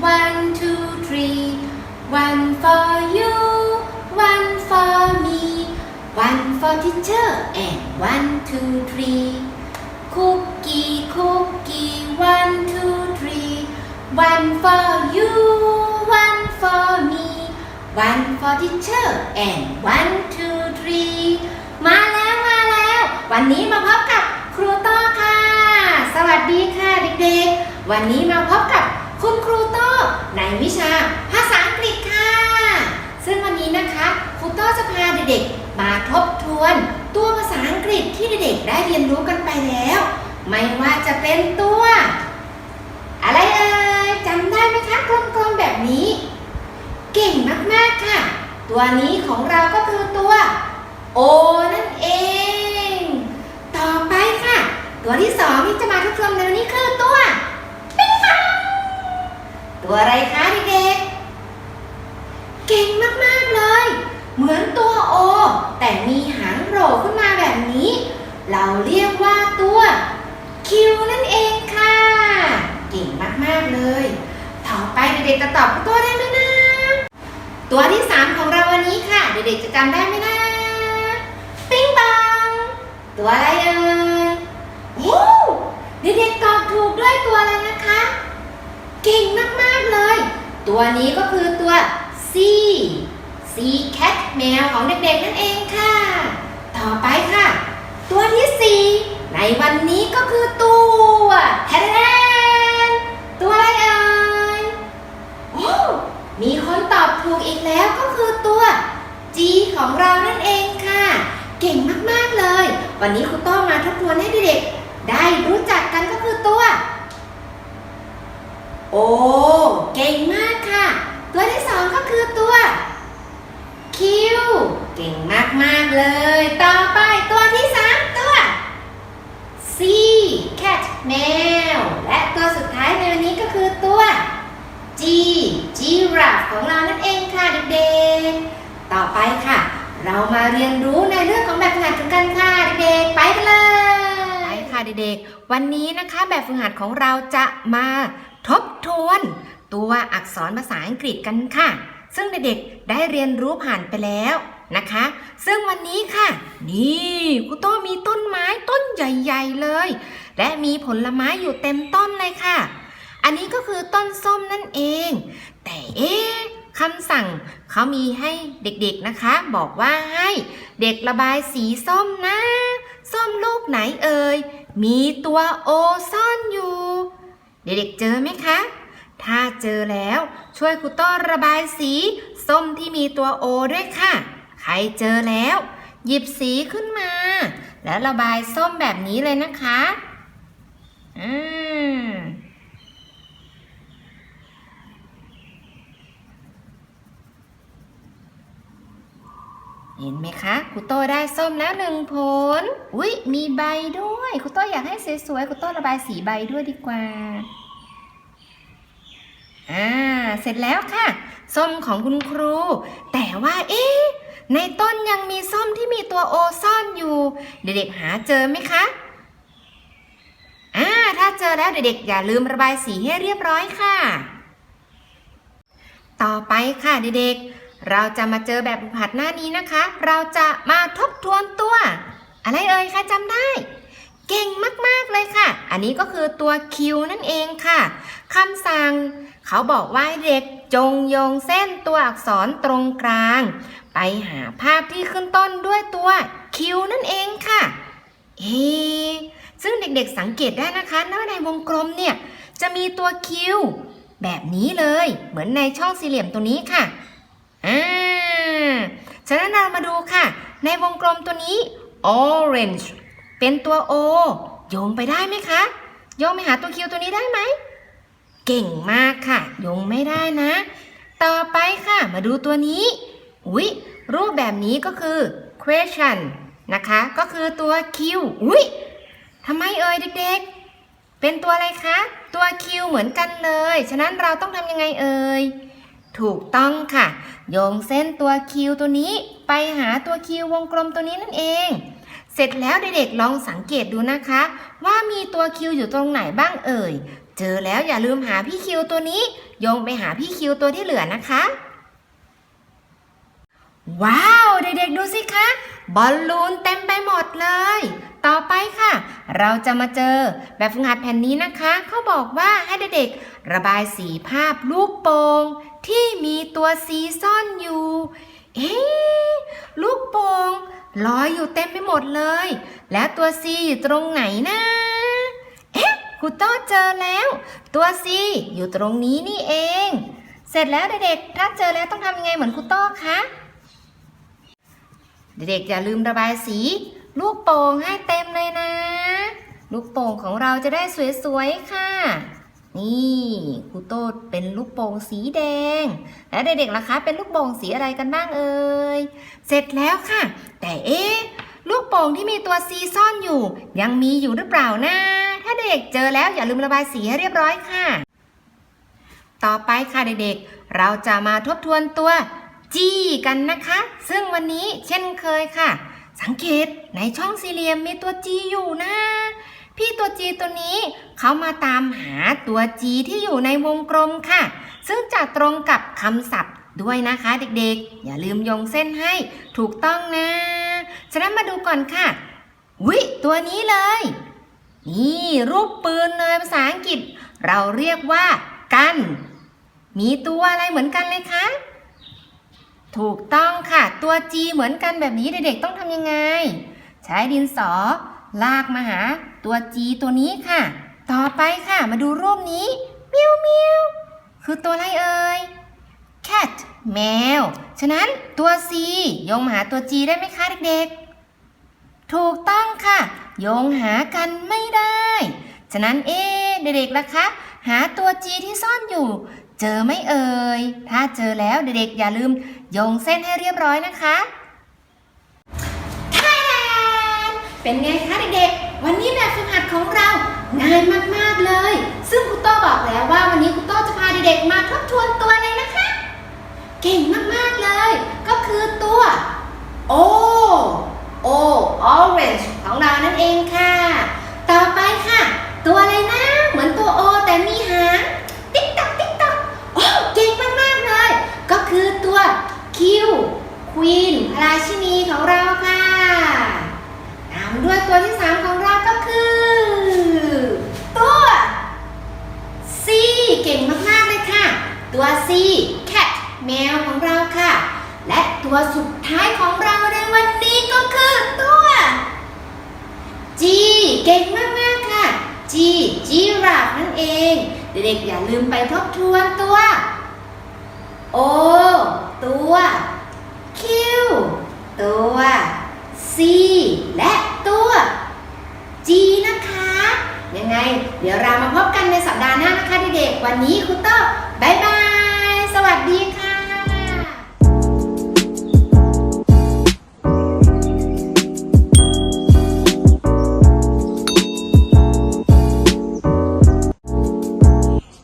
One, two, three. One for you, one for me, one for teacher, and one, two, three. Cookie, cookie, one, two, three. One for you, one for me, one for teacher, and one, two, three. มาแล้วมาแล้ว วันนี้มาพบกับครูต้อค่ะ สวัสดีค่ะเด็กๆ วันนี้มาพบกับ คุณครูโต้ในวิชาภาษาอังกฤษค่ะ ซึ่งวันนี้นะคะครูโต้จะพาเด็กๆ มาทบทวน ตัวภาษาอังกฤษที่เด็กๆ ได้เรียนรู้กันไปแล้ว ไม่ว่าจะเป็นตัว อะไรเอ่ยจำได้ไหมคะกลมๆแบบนี้ เก่งมากๆค่ะ ตัวนี้ของเราก็คือตัว O นั่นเอง ต่อไปค่ะ ตัวที่สองที่จะมาทบทวนในวันนี้คือตัว ตัวอะไรคะเด็กๆเก่งมากๆเลย เหมือนตัว O แต่มีหางโผล่ขึ้นมาแบบนี้ เราเรียกว่าตัว Q นั่นเองค่ะ เก่งมากๆเลย ต่อไปเด็กๆจะตอบตัวได้ไหมนะตัวที่สามของเราวันนี้ค่ะ เด็กๆจะจำได้ไหมนะปิ๊งปังตัวอะไรเอ่ยโอ้เด็กๆตอบถูกด้วยตัวอะไรนะคะ เก่งมาก ตัวนี้ก็คือตัว C C cat แมวของเด็กๆนั่นเองค่ะ ต่อไปค่ะ ตัวที่สี่ในวันนี้ก็คือตัวแทนตัวอะไรเอ่ยโอ้มีคนตอบถูกอีกแล้วก็คือตัว G ของเรานั่นเองค่ะ เก่งมากๆเลย วันนี้ครูต้องมาทบทวนให้เด็กๆได้รู้จักกันก็คือตัว โอ้ เก่งมาก ตัวที่สองก็คือตัวคิวเก่งมาก ๆ เลย ต่อไปตัวที่สามตัว C cat แมว และตัวสุดท้ายในวันนี้ก็คือตัว G giraffe ของเรานั่นเองค่ะเด็กๆ ต่อไปค่ะ เรามาเรียนรู้ในเรื่องของแบบฝึกหัดกันค่ะเด็กๆ ไปกันเลยไปค่ะเด็กๆ วันนี้นะคะแบบฝึกหัดของเราจะมาทบทวน ตัวอักษรภาษาอังกฤษกันค่ะ ซึ่งเด็กๆได้เรียนรู้ผ่านไปแล้วนะคะ ซึ่งวันนี้ค่ะ นี่ครูโต้มีต้นไม้ต้นใหญ่ๆเลย และมีผลไม้อยู่เต็มต้นเลยค่ะ อันนี้ก็คือต้นส้มนั่นเอง แต่เอ๊ะคำสั่งเขามีให้เด็กๆนะคะ บอกว่าให้เด็กระบายสีส้มนะส้มลูกไหนเอ่ย มีตัวโอซ่อนอยู่ เด็กๆเจอไหมคะ ถ้าเจอแล้วช่วยครูต้อระบายสีส้มที่มีตัวโอด้วยค่ะ ใครเจอแล้ว หยิบสีขึ้นมา แล้วระบายส้มแบบนี้เลยนะคะ อืมเห็นไหมคะครูโตได้ส้มแล้วหนึ่งผล อุ๊ย มีใบด้วยครูโตอยากให้สวยๆครูโตระบายสีใบด้วยดีกว่า อ่า เสร็จแล้วค่ะ ส้มของคุณครู แต่ว่าเอ๊ะ ในต้นยังมีส้มที่มีตัวโอซ่อนอยู่ เด็กๆหาเจอไหมคะ อ่า ถ้าเจอแล้วเด็กๆอย่าลืมระบายสีให้เรียบร้อยค่ะ ต่อไปค่ะเด็กๆ เราจะมาเจอแบบฝึกหัดหน้านี้นะคะ เราจะมาทบทวนตัว อะไรเอ่ยคะจำได้เก่งมาก ๆ เลยค่ะ อันนี้ก็คือตัว Q นั่นเองค่ะ คำสั่ง เขาบอกว่าให้เด็กจงโยงเส้นตัวอักษรตรงกลาง ไปหาภาพที่ขึ้นต้นด้วยตัว Q นั่นเองค่ะเอะซึ่งเด็กๆสังเกตได้นะคะว่าในวงกลมเนี่ยจะมีตัว Q แบบนี้เลย เหมือนในช่องสี่เหลี่ยมตัวนี้ค่ะอ่าฉะนั้นเรามาดูค่ะ ในวงกลมตัวนี้ orange เป็นตัว O โยงไปได้ไหมคะ โยงไปหาตัว Q ตัวนี้ได้ไหม เก่งมากค่ะยงไม่ได้นะ ต่อไปค่ะ มาดูตัวนี้ อุ๊ย รูปแบบนี้ก็คือ question นะคะ ก็คือตัว Q อุ๊ยทำไมเอ่ยเด็กๆ เป็นตัวอะไรคะ ตัว Q เหมือนกันเลย ฉะนั้นเราต้องทำยังไงเอ่ย ถูกต้องค่ะ โยงเส้นตัว Q ตัวนี้ไปหาตัว Q วงกลมตัวนี้นั่นเอง เสร็จแล้วเด็กๆลองสังเกตดูนะคะ ว่ามีตัว Q อยู่ตรงไหนบ้างเอ่ย เจอแล้วอย่าลืมหาพี่ Q ตัวนี้โยงไปหาพี่ Q ตัวที่เหลือนะคะ ว้าว เด็กๆดูสิคะ บอลลูนเต็มไปหมดเลย ต่อไปค่ะ เราจะมาเจอแบบฝึกหัดแผ่นนี้นะคะเขาบอกว่าให้เด็กๆระบายสีภาพลูกโป่งที่มีตัวซีซ่อนอยู่ เอ๊ะลูกโป่งลอยอยู่เต็มไปหมดเลย แล้วตัวซีอยู่ตรงไหนนะเอ๊ะ ครูโต้เจอแล้ว ตัวซีอยู่ตรงนี้นี่เอง เสร็จแล้วเด็กๆ ถ้าเจอแล้วต้องทำยังไงเหมือนครูโต้คะ เด็กๆอย่าลืมระบายสี ลูกโป่งให้เต็มเลยนะ ลูกโป่งของเราจะได้สวยๆค่ะ นี่ครูโต้เป็นลูกโป่งสีแดง แล้วเด็กๆล่ะคะ เป็นลูกโป่งสีอะไรกันบ้างเอ่ย เสร็จแล้วค่ะ แต่เอ๊ะลูกโป่งที่มีตัวซีซ่อนอยู่ ยังมีอยู่หรือเปล่านะ ถ้าเด็กเจอแล้วอย่าลืมระบายสีให้เรียบร้อยค่ะ ต่อไปค่ะเด็กๆ เราจะมาทบทวนตัว G กันนะคะ ซึ่งวันนี้เช่นเคยค่ะ สังเกตในช่องสี่เหลี่ยมมีตัว G อยู่นะ พี่ตัว G ตัวนี้เขามาตามหาตัว G ที่อยู่ในวงกลมค่ะ ซึ่งจะตรงกับคำศัพท์ด้วยนะคะเด็กๆ อย่าลืมโยงเส้นให้ถูกต้องนะ ฉะนั้นมาดูก่อนค่ะ วิตัวนี้เลย นี่รูปปืนเลยภาษาอังกฤษ เราเรียกว่า กัน มีตัวอะไรเหมือนกันเลยคะ ถูกต้องค่ะ ตัว G เหมือนกันแบบนี้เด็กๆต้องทำยังไง ใช้ดินสอ ลากมาหา ตัว G ตัวนี้ค่ะ ต่อไปค่ะมาดูรูปนี้เมียวเมียวคือตัวอะไรเอ่ย cat แมว ฉะนั้นตัว C ยงมาหาตัว G ได้ไหมคะเด็กๆ ถูกต้องค่ะ โยงหากันไม่ได้ ฉะนั้นเอ๊เด็กๆล่ะคะ หาตัว G ที่ซ่อนอยู่ เจอไหมเอ่ย ถ้าเจอแล้วเด็กๆอย่าลืมโยงเส้นให้เรียบร้อยนะคะท่านเป็นไงคะเด็กๆ วันนี้แบบฝึกหัดของเราง่ายมากๆเลย ซึ่งครูโตบอกแล้วว่าวันนี้ครูโตจะพาเด็กๆมาทบทวนตัวเลยนะคะ เก่งมากๆเลย ก็คือตัว O O orange ของเรานั่นเองค่ะ ต่อไปค่ะ ตัวอะไรนะ เหมือนตัว O แต่มีหาง ติ๊กตักติ๊กตักโอ้เก่งมากๆเลย ก็คือตัว Q Queen พระราชินีของเราค่ะ ตามด้วยตัวที่ 3 ของเราก็คือ ตัว C เก่งมากๆเลยค่ะ ตัว C cat แมวของเราค่ะ และตัวสุดท้ายของเราในวันนี้ก็คือตัว G เก่งมากๆค่ะ จีรักนั่นเอง เด็กๆอย่าลืมไปทบทวนตัว O ตัว Q ตัว C และตัว G นะคะ ยังไง เดี๋ยวเรามาพบกันในสัปดาห์หน้านะคะเด็กๆวันนี้ครูโต้บายบาย